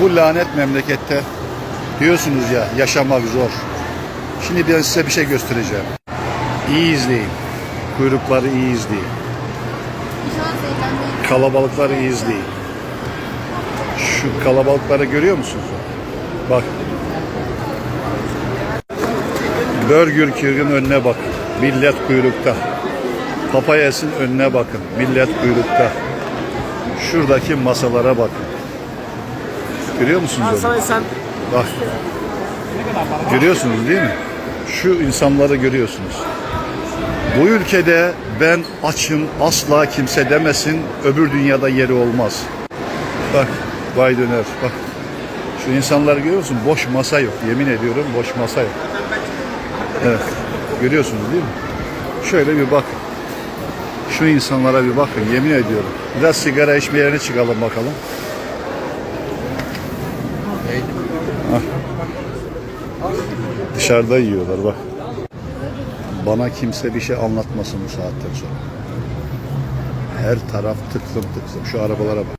Bu lanet memlekette diyorsunuz ya yaşamak zor. Şimdi ben size bir şey göstereceğim. İyi izleyin. Kuyrukları iyi izleyin. Kalabalıkları iyi izleyin. Şu kalabalıkları görüyor musunuz? Bak. Burger King'in önüne bakın. Millet kuyrukta. Papayas'ın önüne bakın. Millet kuyrukta. Şuradaki masalara bakın. Görüyor musunuz onu? Sana sen Bak. Görüyorsunuz değil mi? Şu insanları görüyorsunuz. Bu ülkede ben açım asla kimse demesin öbür dünyada yeri olmaz. Bak vay döner bak. Şu insanları görüyor musun? Boş masa yok. Yemin ediyorum boş masa yok. Evet. Görüyorsunuz değil mi? Şöyle bir bakın. Şu insanlara bir bakın yemin ediyorum. Biraz sigara içme yerine çıkalım bakalım. Dışarıda yiyorlar bak. Bana kimse bir şey anlatmasın bu saatten sonra. Her taraf tıklım tıklım. Şu arabalara bak.